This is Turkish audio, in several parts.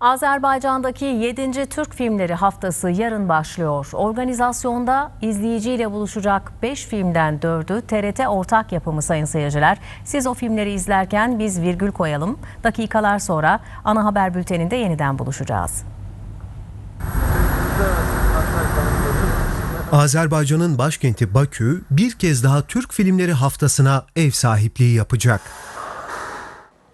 Azerbaycan'daki 7. Türk Filmleri Haftası yarın başlıyor. Organizasyonda izleyiciyle buluşacak 5 filmden 4'ü TRT ortak yapımı sayın seyirciler. Siz o filmleri izlerken biz virgül koyalım. Dakikalar sonra ana haber bülteninde yeniden buluşacağız. Azerbaycan'ın başkenti Bakü bir kez daha Türk Filmleri Haftası'na ev sahipliği yapacak.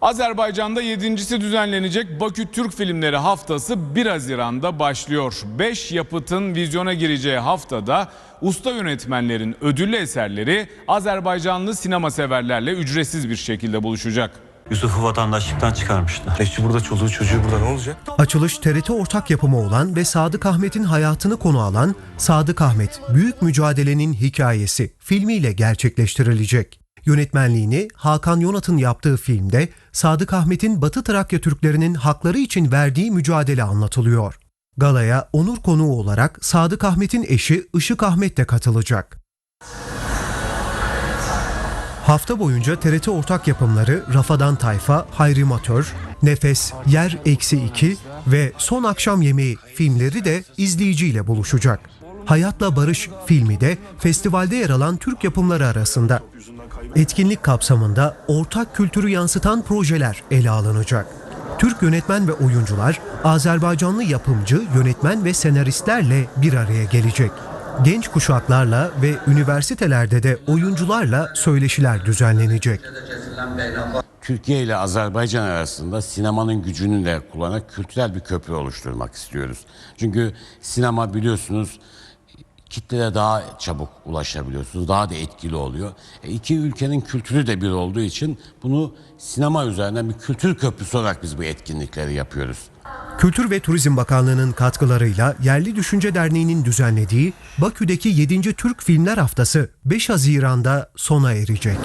Azerbaycan'da yedincisi düzenlenecek Bakü Türk Filmleri Haftası 1 Haziran'da başlıyor. 5 yapıtın vizyona gireceği haftada usta yönetmenlerin ödüllü eserleri Azerbaycanlı sinema severlerle ücretsiz bir şekilde buluşacak. Yusuf'u vatandaşlıktan çıkarmıştı. Eşçi burada, çoluğu çocuğu burada ne olacak? Açılış TRT ortak yapımı olan ve Sadık Ahmet'in hayatını konu alan Sadık Ahmet Büyük Mücadelenin Hikayesi filmiyle gerçekleştirilecek. Yönetmenliğini Hakan Yonat'ın yaptığı filmde Sadık Ahmet'in Batı Trakya Türklerinin hakları için verdiği mücadele anlatılıyor. Galaya onur konuğu olarak Sadık Ahmet'in eşi Işık Ahmet de katılacak. Hafta boyunca TRT ortak yapımları Rafadan Tayfa, Hayri Matör, Nefes, Yer Eksi 2 ve Son Akşam Yemeği filmleri de izleyiciyle buluşacak. Hayatla Barış filmi de festivalde yer alan Türk yapımları arasında. Etkinlik kapsamında ortak kültürü yansıtan projeler ele alınacak. Türk yönetmen ve oyuncular Azerbaycanlı yapımcı, yönetmen ve senaristlerle bir araya gelecek. Genç kuşaklarla ve üniversitelerde de oyuncularla söyleşiler düzenlenecek. Türkiye ile Azerbaycan arasında sinemanın gücünü de kullanarak kültürel bir köprü oluşturmak istiyoruz. Çünkü sinema biliyorsunuz kitlere daha çabuk ulaşabiliyorsunuz, daha da etkili oluyor. E, iki ülkenin kültürü de bir olduğu için bunu sinema üzerinden bir kültür köprüsü olarak biz bu etkinlikleri yapıyoruz. Kültür ve Turizm Bakanlığı'nın katkılarıyla Yerli Düşünce Derneği'nin düzenlediği Bakü'deki 7. Türk Filmler Haftası 5 Haziran'da sona erecek.